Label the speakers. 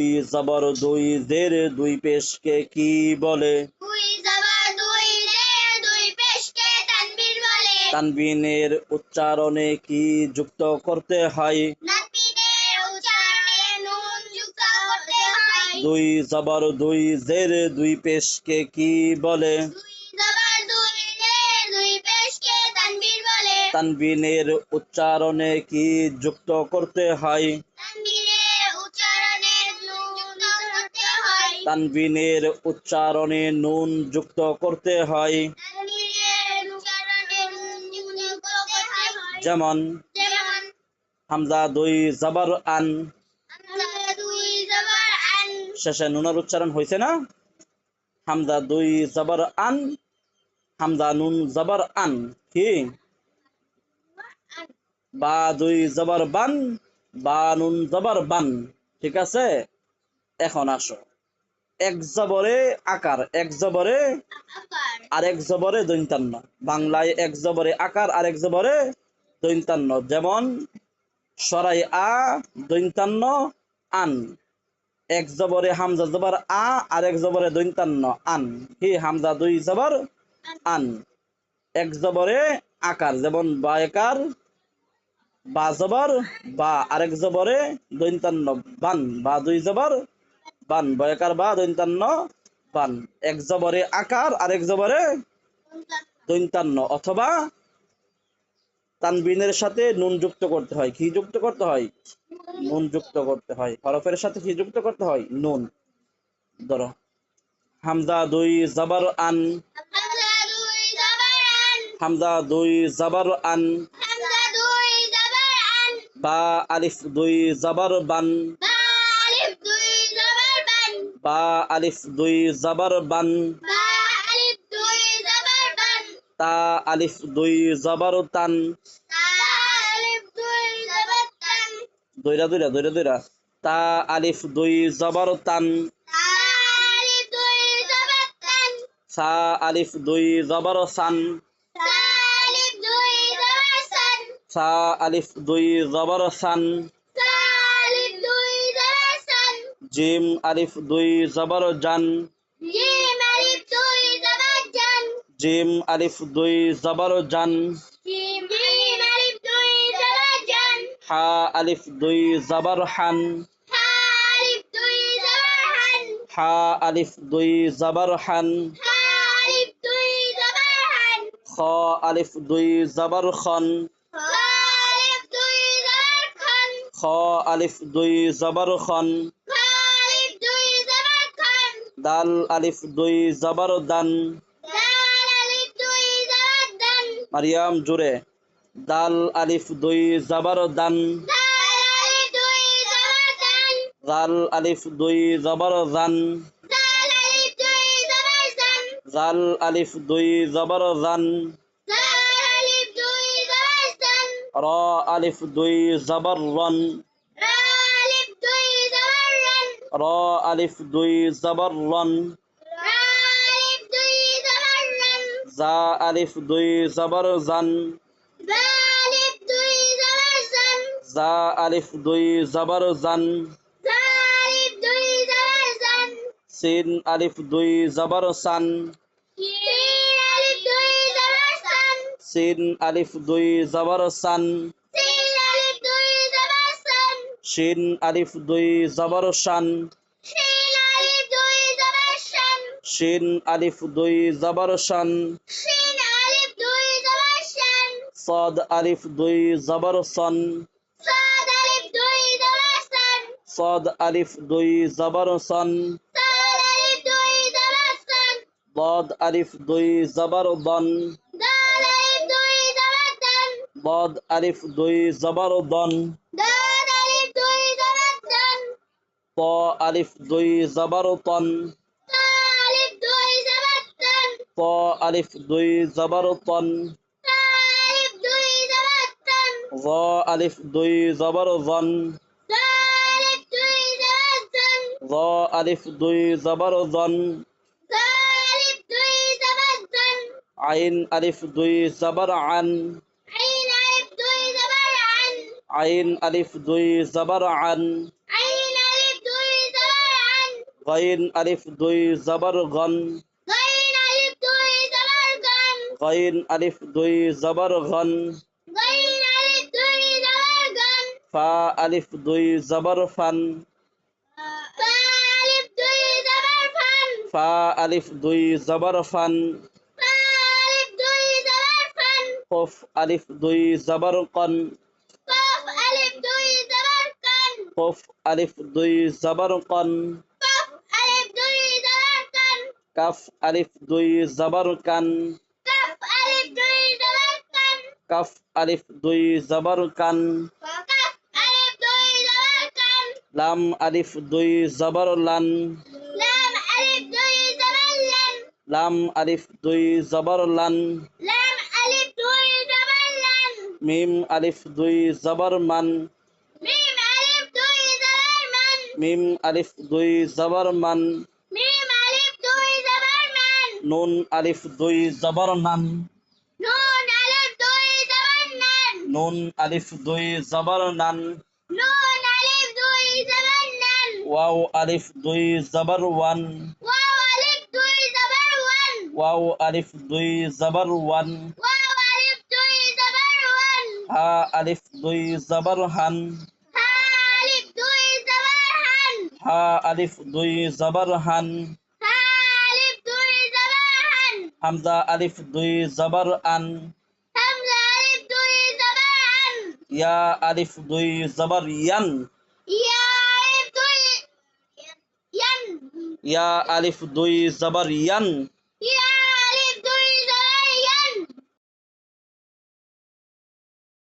Speaker 1: দুই জবর দুই জের দুই পেশকে কি বলে? তানবিনের উচ্চারণে কি যুক্ত করতে হয়? দুই জবর দুই জের দুই পেশকে কি বলে? তানবিনের উচ্চারণে কি যুক্ত করতে হয়? তানবিনের উচ্চারণে নুন যুক্ত করতে হয়। যেমন, হামজা দুই জবর আন। শেষে নুনের উচ্চারণ হয়েছে না? হামজা দুই জবর আন, হামজা নুন জবর আন। কি? বা দুই জবর বান, বা নুন জবর বান। ঠিক আছে? এখন আসো। এক জবরে আকার, এক জবরে আর এক জবরে দৈন্তান্ন। বাংলায় এক জবরে আকার, আর এক জবরে দৈন্তান্ন। যেমন, সরাই আ, দৈন্তান্ন, আন। এক জবরে হামজা জবর আ, আর এক জবরে দৈন্তান্ন, আন। হি, হামজা দুই জবর, আন। এক জবরে আকার, যেমন বায়কার বা জবর, বা। আরেক জবরে দৈন্তান্ন, বান। বা দুই জবর বান বয়কার বা দৈন্তান্ন বান এক জবরে আকার আরেক জবরে দৈন্তান্ন। অথবা তানবিনের সাথে নুন যুক্ত করতে হয়। কি যুক্ত করতে হয়? নুন যুক্ত করতে হয়। হরফের সাথে কি যুক্ত করতে হয়? নুন। ধরো। হামজা দুই জবর আন।
Speaker 2: হামদা দুই জবর আন
Speaker 1: হামজা দুই জবর আন।
Speaker 2: হামজা দুই জবর আন।
Speaker 1: বা আলিফ দুই জবর বান।
Speaker 2: বা
Speaker 1: বা আলিফ দুই জবর বান। তা আলিফ দুই জবর তান। দইরা দইরা দইরা দইরা তা আলিফ দুই জবর তান। সা আলিফ দুই জবর সান। সা আলিফ দুই জবর সান। জিম আলিফ দুই জবর জান
Speaker 2: জিম আলিফ দুই জবর জান
Speaker 1: জিম আলিফ দুই জবর জান
Speaker 2: জিম জিম আলিফ দুই জবর জান
Speaker 1: হা আলিফ দুই জবর হান
Speaker 2: হা আলিফ দুই জবর হান
Speaker 1: খ আলিফ দুই জবর খন খ আলিফ দুই জবর খন দাল আলিফ দুই জবর দান। মারিয়াম জুড়ে দাল আলিফ দুই জবর দান। জাল আলিফ দুই জবর জান। জাল আলিফ দুই জবর জান। র আলিফ দুই জবর রন
Speaker 2: র আলিফ দুই জবর রন।
Speaker 1: জা আলিফ দুই জবর জান। জা আলিফ দুই জবর জান। সিন আলিফ দুই জবর সান।
Speaker 2: সিন আলিফ দুই জবর সিন।
Speaker 1: শিন আলিফ দুই জবর শান
Speaker 2: শিন আলিফ দুই জবর শান
Speaker 1: শিন আলিফ দুই জবর শান
Speaker 2: শিন আলিফ দুই জবর শান
Speaker 1: صاد আলিফ দুই জবর সন
Speaker 2: সাদ আলিফ দুই জবর সান
Speaker 1: صاد আলিফ দুই জবর সন
Speaker 2: সাদ আলিফ দুই জবর সান
Speaker 1: ضاد আলিফ দুই জবর দন
Speaker 2: দাল আলিফ দুই জবর দান
Speaker 1: ضاد ط ألف ضي
Speaker 2: زبرطا ط ألف ضي زبرطا
Speaker 1: ط ألف ضي
Speaker 2: زبرطا ط ألف ضي زبرطا
Speaker 1: ظ
Speaker 2: ألف ضي زبرظا
Speaker 1: ظ ألف
Speaker 2: ضي زبرطن عين ألف ضي
Speaker 1: زبرعا عين ألف ضي زبرعا
Speaker 2: عين ألف ضي زبرعا
Speaker 1: গইন আলিফ দুই জবর গন
Speaker 2: গইন আলিফ দুই জবর গন
Speaker 1: গইন আলিফ দুই জবর গন
Speaker 2: গইন আলিফ দুই জবর গন
Speaker 1: ফা আলিফ দুই জবর ফান
Speaker 2: ফা আলিফ দুই জবর ফান
Speaker 1: ফা আলিফ দুই জবর ফান কফ আলিফ দুই জবর কন
Speaker 2: কফ আলিফ দুই জবর কান
Speaker 1: কফ আলিফ দুই জবর কন
Speaker 2: কফ আলিফ দুই জবর কান
Speaker 1: কাফ আলিফ দুই জবর কান
Speaker 2: কফ আলিফ দুই জবর কান লাম আলিফ দুই জবর লান
Speaker 1: লাম আলিফ দুই জবর লান
Speaker 2: লাম আলিফ দুই জবর লান
Speaker 1: মিম আলিফ দুই জবর মান
Speaker 2: মিম আলিফ দুই জবর মান
Speaker 1: মিম আলিফ দুই জবর মান
Speaker 2: মিম আলিফ দুই জবর মান
Speaker 1: নুন আলিফ দুই জবর নান
Speaker 2: নুন আলিফ দুই জবর নান
Speaker 1: নুন আলিফ দুই জবর নান
Speaker 2: নুন আলিফ দুই জবর নান
Speaker 1: ওয়াও আলিফ দুই জবর ওয়ান
Speaker 2: ওয়াও আলিফ দুই জবর ওয়ান
Speaker 1: ওয়াও আলিফ দুই জবর ওয়ান
Speaker 2: ওয়াও আলিফ দুই জবর ওয়ান
Speaker 1: হা আলিফ দুই জবর হান
Speaker 2: হা আলিফ দুই জবর হান
Speaker 1: হা আলিফ দুই জবর হান
Speaker 2: হা আলিফ দুই জবর হান
Speaker 1: হামজা আলিফ দুই জবর আন।
Speaker 2: হামজা আলিফ দুই জবর আন।
Speaker 1: ইয়া আলিফ দুই জবর ইয়ান।
Speaker 2: ইয়া আলিফ দুই ইয়ান।
Speaker 1: ইয়া আলিফ দুই জবর ইয়ান।
Speaker 2: ইয়া